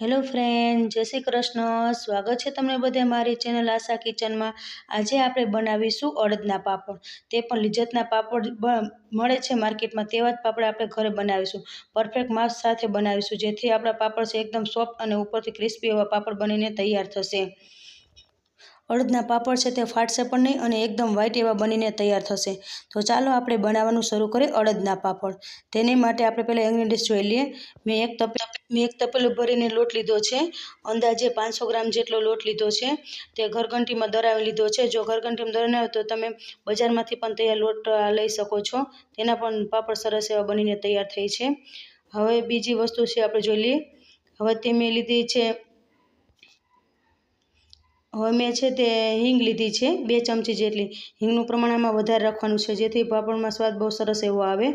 Hello friend જય શ્રી કૃષ્ણ. સ્વાગત છે તમને બધે મારી ચેનલ આશા કિચનમાં આજે આપણે બનાવીશું અડદના પાપડ. તે પણ લિજ્જતના પાપડ મળે છે માર્કેટમાં તેવા જ પાપડ આપણે ઘરે બનાવીશું. પરફેક્ટ માપ સાથે બનાવીશું, જેથી આપણા પાપડ છે એકદમ સોફ્ટ અને ઉપરથી ક્રિસ્પી એવા પાપડ બનીને તૈયાર થશે. અડદના પાપડ છે તે ફાટશે પણ નહીં અને એકદમ વ્હાઈટ એવા બનીને તૈયાર થશે. તો ચાલો આપણે બનાવવાનું શરૂ કરીએ અડદના પાપડ. તેને માટે આપણે પહેલાં ઇન્ગ્રીડિયન્ટ્સ જોઈ લઈએ. મેં એક તપે, મેં એક તપેલું ભરીને લોટ લીધો છે. અંદાજે પાંચસો ગ્રામ જેટલો લોટ લીધો છે. તે ઘરઘંટીમાં દરાવી લીધો છે. જો ઘરઘંટીમાં દરાવી હોય તો તમે બજારમાંથી પણ તૈયાર લોટ લઈ શકો છો. તેના પણ પાપડ સરસ એવા બનીને તૈયાર થઈ છે. હવે બીજી વસ્તુ છે આપણે જોઈ લઈએ. હવે તે મેં લીધી છે હવે મેં છે તે હિંગ લીધી છે, બે ચમચી જેટલી. હિંગનું પ્રમાણ આમાં વધારે રાખવાનું છે, જેથી પાપડમાં સ્વાદ બહુ સરસ એવો આવે.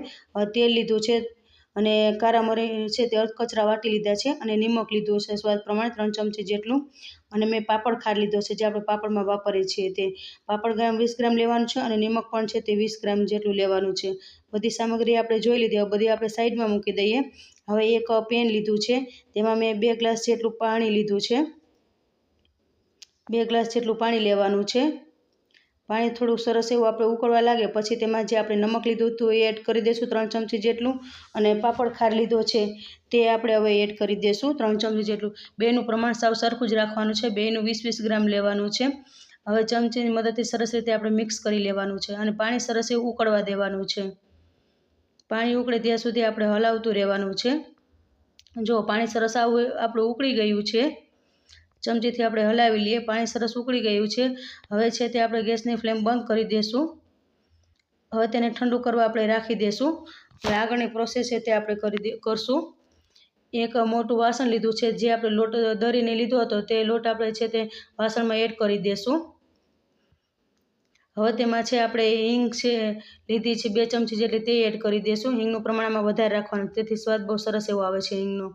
તેલ લીધું છે અને કારા છે તે અધકચરા વાટી લીધા છે અને નિમક લીધું છે સ્વાદ પ્રમાણે ત્રણ ચમચી જેટલું. અને મેં પાપડ ખાર લીધો છે, જે આપણે પાપડમાં વાપરીએ છીએ તે. પાપડ ગ્રામ વીસ ગ્રામ લેવાનું છે અને નિમક પણ છે તે વીસ ગ્રામ જેટલું લેવાનું છે. બધી સામગ્રી આપણે જોઈ લીધી, હવે બધી આપણે સાઈડમાં મૂકી દઈએ. હવે એક પેન લીધું છે, તેમાં મેં બે ગ્લાસ જેટલું પાણી લીધું છે. બે ગ્લાસ જેટલું પાણી લેવાનું છે. પાણી થોડુંક સરસ એવું આપણે ઉકળવા લાગે, પછી તેમાં જે આપણે નમક લીધું હતું એ એડ કરી દઈશું ત્રણ ચમચી જેટલું અને પાપડ ખાર લીધો છે તે આપણે હવે એડ કરી દઈશું ત્રણ ચમચી જેટલું. બેનું પ્રમાણ સાવ સરખું જ રાખવાનું છે, બેનું વીસ વીસ ગ્રામ લેવાનું છે. હવે ચમચીની મદદથી સરસ રીતે આપણે મિક્સ કરી લેવાનું છે અને પાણી સરસ એવું ઉકળવા દેવાનું છે. પાણી ઉકળે ત્યાં સુધી આપણે હલાવતું રહેવાનું છે. જો પાણી સરસ આવું આપણું ઉકળી ગયું છે ચમચીથી આપણે હલાવી લઈએ. પાણી સરસ ઉકળી ગયું છે. હવે છે તે આપણે ગેસની ફ્લેમ બંધ કરી દઈશું હવે તેને ઠંડુ કરવા આપણે રાખી દઈશું હવે આગળની પ્રોસેસ છે તે આપણે કરી કરશું. એક મોટું વાસણ લીધું છે. જે આપણે લોટ દરીને લીધો હતો તે લોટ આપણે છે તે વાસણમાં એડ કરી દઈશું હવે તેમાં છે આપણે હિંગ છે લીધી છે. બે ચમચી જેટલી તે એડ કરી દઈશું હિંગનું પ્રમાણમાં વધારે રાખવાનું. તેથી સ્વાદ બહુ સરસ એવો આવે છે હિંગનો.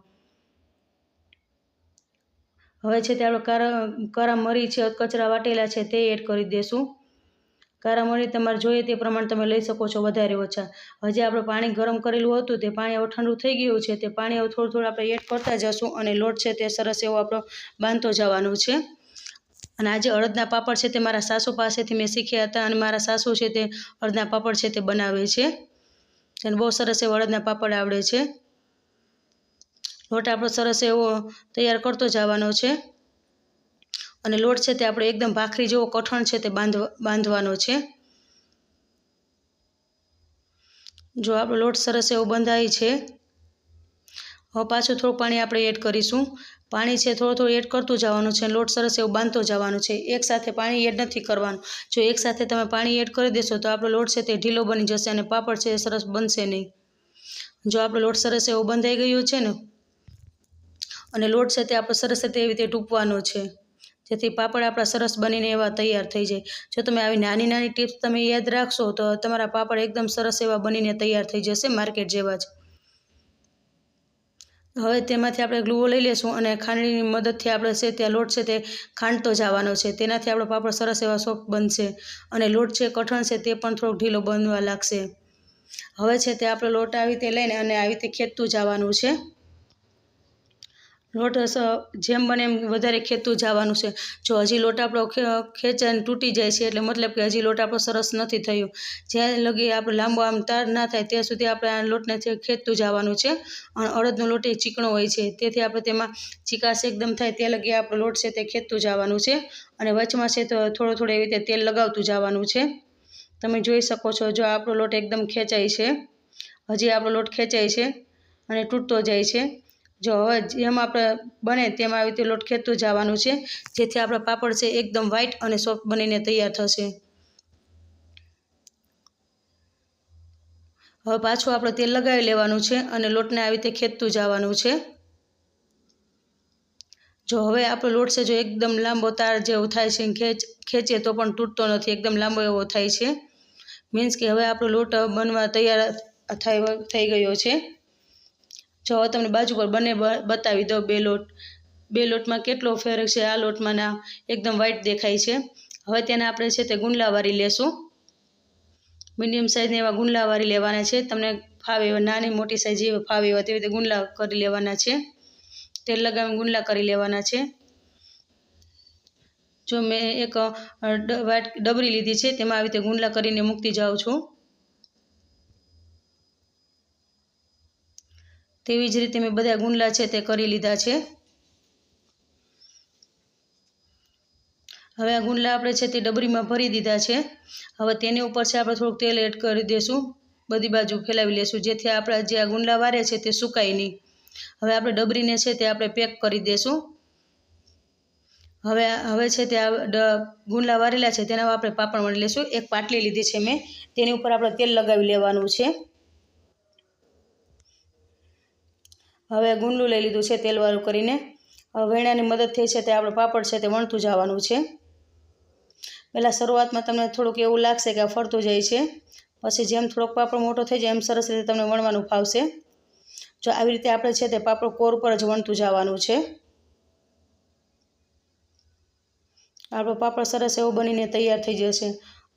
હવે છે તે આપણે કારા કારા મરી છે, કચરા વાટેલા છે તે એડ કરી દઈશું કારા મરી તમારે જોઈએ તે પ્રમાણે તમે લઈ શકો છો વધારે ઓછા. હજી આપણે પાણી ગરમ કરેલું હતું તે પાણી હવે ઠંડુ થઈ ગયું છે તે પાણી હવે થોડું થોડું આપણે એડ કરતા જશું અને લોટ છે તે સરસ એવો આપણો બાંધતો જવાનું છે. અને આજે અડદના પાપડ છે તે મારા સાસુ પાસેથી મેં શીખ્યા હતા અને મારા સાસુ છે તે અડદના પાપડ છે તે બનાવે છે. તેને બહુ સરસ એવો અડદના પાપડ આવડે છે. લોટ આપણો સરસ એવો તૈયાર કરતો જવાનો છે. અને લોટ છે તે આપણે એકદમ ભાખરી જેવો કઠણ છે તે બાંધવા, બાંધવાનો છે. જો આપણો લોટ સરસ એવો બંધાય છે. હવે પાછું થોડું પાણી આપણે એડ કરીશું. પાણી છે થોડું થોડું એડ કરતું જવાનું છે લોટ સરસ એવું બાંધતો જવાનું છે. એકસાથે પાણી એડ નથી કરવાનું. જો એકસાથે તમે પાણી એડ કરી દેશો તો આપણો લોટ છે તે ઢીલો બની જશે અને પાપડ છે એ સરસ બનશે નહીં. જો આપણો લોટ સરસ એવો બંધાઈ ગયો છે ને અને લોટ છે તે આપણે સરસ રીતે એવી રીતે ટૂંકવાનો છે. જેથી પાપડ આપણા સરસ બનીને એવા તૈયાર થઈ જાય. જો તમે આવી નાની નાની ટિપ્સ તમે યાદ રાખશો તો તમારા પાપડ એકદમ સરસ એવા બનીને તૈયાર થઈ જશે માર્કેટ જેવા જ. હવે તેમાંથી આપણે ગ્લુઓ લઈ લેશું અને ખાંડણીની મદદથી આપણે છે ત્યાં લોટ છે તે ખાંડતો જવાનો છે. તેનાથી આપણો પાપડ સરસ એવા સોફ્ટ બનશે અને લોટ છે કઠણ છે તે પણ થોડોક ઢીલો બનવા લાગશે. હવે છે તે આપણો લોટ આવી રીતે લઈને અને આવી રીતે ખેંચતું જવાનું છે. લોટ જેમ બને એમ વધારે ખેંચતું જવાનું છે. જો હજી લોટ આપણો ખેંચાઈને તૂટી જાય છે, એટલે મતલબ કે હજી લોટ આપણો સરસ નથી થયું. જ્યાં લગી આપણે લાંબો આમ તાર ના થાય, ત્યાં સુધી આપણે આ લોટને ખેંચતું જવાનું છે, અને અડદનો લોટ એ ચીકણો હોય છે. તેથી આપણે તેમાં ચીકાશ એકદમ થાય, ત્યાં લગી આપણો લોટ છે તે ખેંચતું જવાનું છે. અને વચમાં છે તો થોડો થોડો એવી રીતે તેલ લગાવતું જવાનું છે. તમે જોઈ શકો છો, જો આપણો લોટ એકદમ ખેંચાય છે, હજી આપણો લોટ ખેંચાય છે અને તૂટતો જાય છે. જો હવે જેમ આપણે બને તેમ આવી રીતે લોટ ખેંચતું જવાનું છે. જેથી આપણો પાપડ છે એકદમ વ્હાઈટ અને સોફ્ટ બનીને તૈયાર થશે. હવે પાછું આપણે તેલ લગાવી લેવાનું છે અને લોટને આવી રીતે ખેંચતું જવાનું છે. જો હવે આપણો લોટ છે જો એકદમ લાંબો તાર જેવો થાય છે ખેંચ ખેંચીએ તો પણ તૂટતો નથી, એકદમ લાંબો એવો થાય છે. મીન્સ કે હવે આપણો લોટ બનવા તૈયાર થઈ થઈ ગયો છે. જો હવે તમને બાજુ પર બંને બતાવી દો બે લોટ, બે લોટમાં કેટલો ફેર છે, આ લોટમાં એકદમ વ્હાઈટ દેખાય છે. હવે તેને આપણે છે તે ગુંડલા વારી લેશું. મીડિયમ સાઇઝના એવા ગુંડલા વારી લેવાના છે. તમને ફાવે એવા નાની મોટી સાઇઝ જેવા ફાવે એવા તેવી રીતે ગુંડલા કરી લેવાના છે. તેલ લગાવી ગુંડલા કરી લેવાના છે. જો મેં એક વાટ ડબરી લીધી છે, તેમાં આવી રીતે ગુંડલા કરીને મૂકતી જાઉં છું. તેવી જ રીતે મેં બધા ગુંડલા છે તે કરી લીધા છે. હવે આ ગુંડલા આપણે છે તે ડબરીમાં ભરી દીધા છે. હવે તેની ઉપર છે આપણે થોડુંક તેલ એડ કરી દઈશું બધી બાજુ ફેલાવી લેશું. જેથી આપણા જે આ ગુંડલા વારે છે તે સુકાય નહીં. હવે આપણે ડબરીને છે તે આપણે પેક કરી દઈશું હવે હવે છે તે ગુંડલા વારેલા છે તેના આપણે પાપડ વણી લઈશું એક પાટલી લીધી છે મેં. તેની ઉપર આપણે તેલ લગાવી લેવાનું છે. હવે ગુંડલું લઈ લીધું છે તેલવાળું કરીને. વેણાની વેણાની મદદથી છે તે આપણે પાપડ છે તે વણતું જવાનું છે. પહેલાં શરૂઆતમાં તમને થોડુંક એવું લાગશે કે આ ફરતું જાય છે. પછી જેમ થોડોક પાપડ મોટો થઈ જાય એમ સરસ રીતે તમને વણવાનું ફાવશે. જો આવી રીતે આપણે છે તે પાપડ કોર ઉપર જ વણતું જવાનું છે. આપણો પાપડ સરસ એવો બનીને તૈયાર થઈ જશે.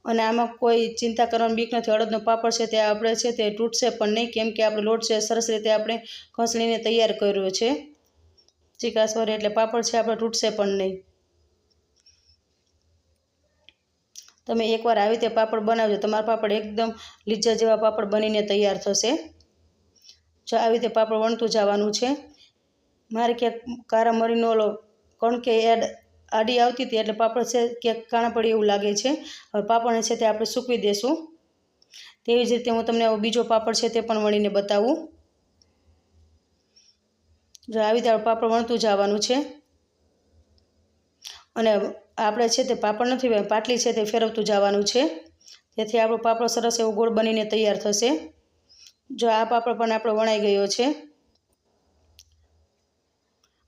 અને આમાં કોઈ ચિંતા કરવાની બીક નથી. અડદનો પાપડ છે તે આપણે છે તે તૂટશે પણ નહીં. કેમ કે આપણે લોટ છે સરસ રીતે આપણે ઘસડીને તૈયાર કર્યો છે. ચીકા સોરી એટલે પાપડ છે આપણે તૂટશે પણ નહીં. તમે એકવાર આવી રીતે પાપડ બનાવજો. તમારા પાપડ એકદમ લીજા જેવા પાપડ બનીને તૈયાર થશે. જો આવી રીતે પાપડ વણતું જવાનું છે. મારે ક્યાંક કારા મરીનો ઓલો કણકે એડ આડી આવતી હતી એટલે પાપડ છે ક્યાંક કાણા પડી એવું લાગે છે. હવે પાપડને છે તે આપણે સૂકવી દેશું. તેવી જ રીતે હું તમને આવો બીજો પાપડ છે તે પણ વણીને બતાવું. જો આવી રીતે પાપડ વણતું જવાનું છે. અને આપણે છે તે પાપડ નથી પાટલી છે તે ફેરવતું જવાનું છે. જેથી આપણો પાપડ સરસ એવો ગોળ બનીને તૈયાર થશે. જો આ પાપડ પણ આપણો વણાઈ ગયો છે.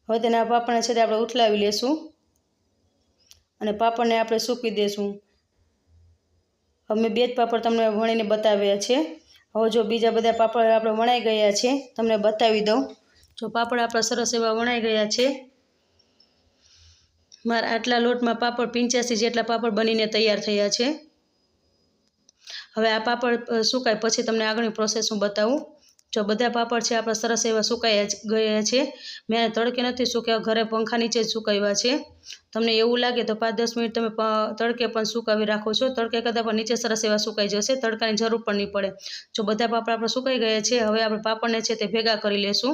હવે તેના પાપડને છે તે આપણે ઉથલાવી લેશું. અને પાપડને આપણે સૂકવી દેશું. અમે બે જ પાપડ તમને વણીને બતાવ્યા છે. હવે જો બીજા બધા પાપડ આપણે વણાઈ ગયા છે, તમને બતાવી દઉં. જો પાપડ આપણા સરસ એવા વણાઈ ગયા છે. મારા આટલા લોટમાં પાપડ પંચ્યાસી જેટલા પાપડ બનીને તૈયાર થયા છે. હવે આ પાપડ સુકાય પછી તમને આગળની પ્રોસેસ હું બતાવું. જો બધા પાપડ છે, આપણા સરસ એવા સુકાયા ગયા છે. મેં તડકે નથી સુકાવ્યા ઘરે પંખા નીચે જ સુકાવ્યા છે. તમને એવું લાગે તો પાંચ દસ મિનિટ તમે તડકે પણ સુકાવી રાખો છો. તડકે કરતાં પણ નીચે સરસ એવા સુકાઈ જશે, તડકાની જરૂર પણ નહીં પડે. જો બધા પાપડ આપણે સુકાઈ ગયા છે, હવે આપણે પાપડને છે તે ભેગા કરી લેશું.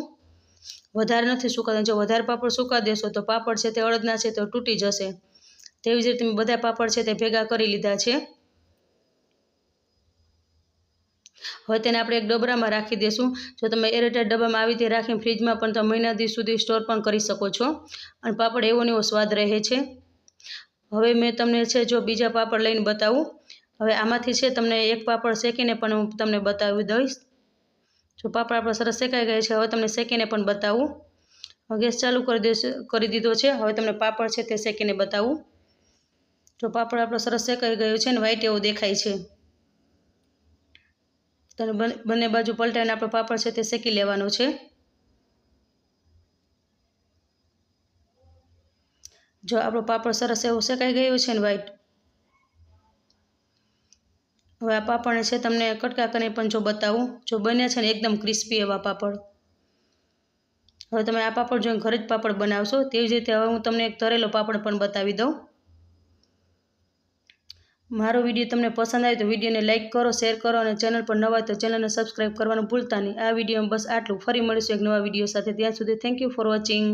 વધારે નથી સુકાતા, જો વધારે પાપડ સુકા દેશો તો પાપડ છે તે અડદના છે તો તૂટી જશે. તેવી જ રીતે બધા પાપડ છે તે ભેગા કરી લીધા છે. હવે તેને આપણે એક ડબરામાં રાખી દઈશું જો તમે એરેટેડ ડબ્બામાં આવી રીતે રાખીને ફ્રીજમાં પણ તમે મહિના દિવસ સુધી સ્ટોર પણ કરી શકો છો. અને પાપડ એવો ને એવો સ્વાદ રહે છે. હવે મેં તમને છે જો બીજા પાપડ લઈને બતાવું. હવે આમાંથી છે તમને એક પાપડ શેકીને પણ હું તમને બતાવી દઈશ. જો પાપડ આપણે સરસ શેકાઈ ગયા છે, હવે તમને શેકીને પણ બતાવું. ગેસ ચાલુ કરી દઈશ કરી દીધો છે. હવે તમને પાપડ છે તે શેકીને બતાવું. જો પાપડ આપણો સરસ શેકાઈ ગયો છે ને વ્હાઈટ એવું દેખાય છે. તો બંને બાજુ પલટાવીને આપણો પાપડ છે તે શેકી લેવાનો છે. જો આપણો પાપડ સરસ એવો શેકાઈ ગયો છે ને વ્હાઈટ હવે આ પાપડને છે તમને કટકા કરીને પણ જો બતાવું. જો બન્યા છે ને એકદમ ક્રિસ્પી એવા પાપડ. હવે તમે આ પાપડ જોઈને ઘરે જ પાપડ બનાવશો. તેવી જ રીતે હવે હું તમને એક તરેલો પાપડ પણ બતાવી દઉં. મારો વીડિયો તમને પસંદ આવે તો વિડીયોને લાઇક કરો, શેર કરો અને ચેનલ પર નવા તો ચેનલને સબસ્ક્રાઈબ કરવાનું ભૂલતા નહીં. આ વિડીયોમાં બસ આટલું. ફરી મળીશું એક નવા વીડિયો સાથે. ત્યાં સુધી થેન્ક યુ ફોર વોચિંગ